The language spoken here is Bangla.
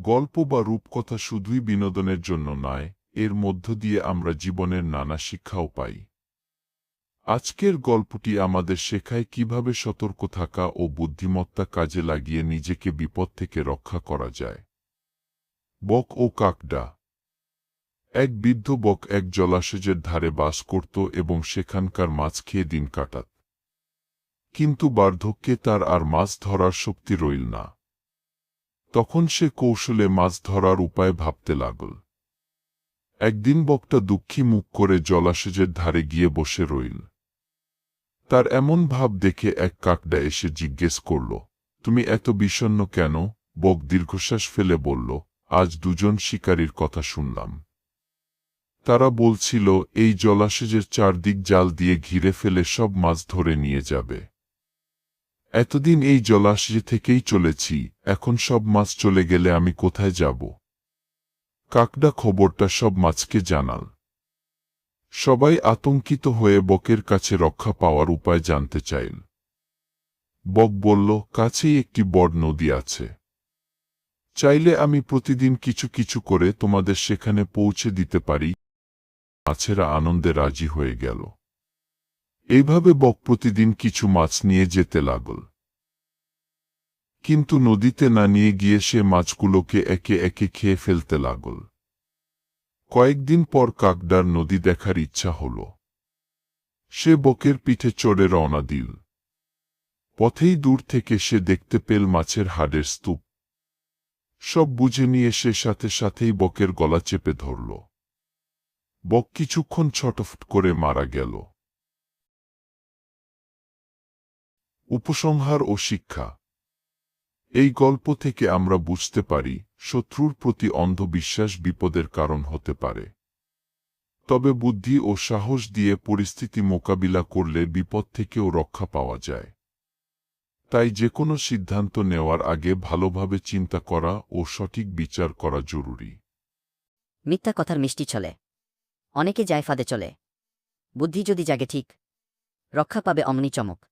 গল্প বা রূপকথা শুধুই বিনোদনের জন্য নয়, এর মধ্য দিয়ে আমরা জীবনের নানা শিক্ষাও পাই। আজকের গল্পটি আমাদের শেখায় কীভাবে সতর্ক থাকা ও বুদ্ধিমত্তা কাজে লাগিয়ে নিজেকে বিপদ থেকে রক্ষা করা যায়। বক ও কাকডা। এক বৃদ্ধ বক এক জলাশয়ের ধারে বাস করত এবং সেখানকার মাছ খেয়ে দিন কাটাত। কিন্তু বার্ধক্যে তার আর মাছ ধরার শক্তি রইল না। তখন সে কৌশলে মাছ ধরার উপায় ভাবতে লাগল। একদিন বকটা দুঃখী মুখ করে জলাশয়ের ধারে গিয়ে বসে রইল। তার এমন ভাব দেখে এক কাকডা এসে জিজ্ঞেস করল, তুমি এত বিষণ্ণ কেন? বক দীর্ঘশ্বাস ফেলে বলল, আজ দুজন শিকারীর কথা শুনলাম। তারা বলছিল, এই জলাশয়ের চারদিক জাল দিয়ে ঘিরে ফেলে সব মাছ ধরে নিয়ে যাবে। এতদিন এই জলাশয় থেকেই চলেছি, এখন সব মাছ চলে গেলে আমি কোথায় যাব? কাকডা খবরটা সব মাছকে জানাল। সবাই আতঙ্কিত হয়ে বকের কাছে রক্ষা পাওয়ার উপায় জানতে চাইল। বক বলল, কাছেই একটি বড় নদী আছে। চাইলে আমি প্রতিদিন কিছু কিছু করে তোমাদের সেখানে পৌঁছে দিতে পারি। মাছেরা আনন্দে রাজি হয়ে গেল। এইভাবে বক প্রতিদিন কিছু মাছ নিয়ে যেতে লাগল। কিন্তু নদীতে না নিয়ে গিয়ে সে মাছগুলোকে একে একে খেয়ে ফেলতে লাগল। কয়েকদিন পর কাকডার নদী দেখার ইচ্ছা হল। সে বকের পিঠে চড়ে রওনা দিল। পথেই দূর থেকে সে দেখতে পেল মাছের হাড়ের স্তূপ। সব বুঝে নিয়ে সে সাথে সাথেই বকের গলা চেপে ধরল। বক কিছুক্ষণ ছটফট করে মারা গেল। উপসংহার ও শিক্ষা। এই গল্প থেকে আমরা বুঝতে পারি, শত্রুর প্রতি অন্ধবিশ্বাস বিপদের কারণ হতে পারে। তবে বুদ্ধি ও সাহস দিয়ে পরিস্থিতি মোকাবিলা করলে বিপদ থেকেও রক্ষা পাওয়া যায়। তাই যে কোনো সিদ্ধান্ত নেওয়ার আগে ভালোভাবে চিন্তা করা ও সঠিক বিচার করা জরুরি। মিথ্যা কথার মিষ্টি চলে। অনেকে যায় ফাঁদে চলে। বুদ্ধি যদি জাগে ঠিক, রক্ষা পাবে অমনি চমক।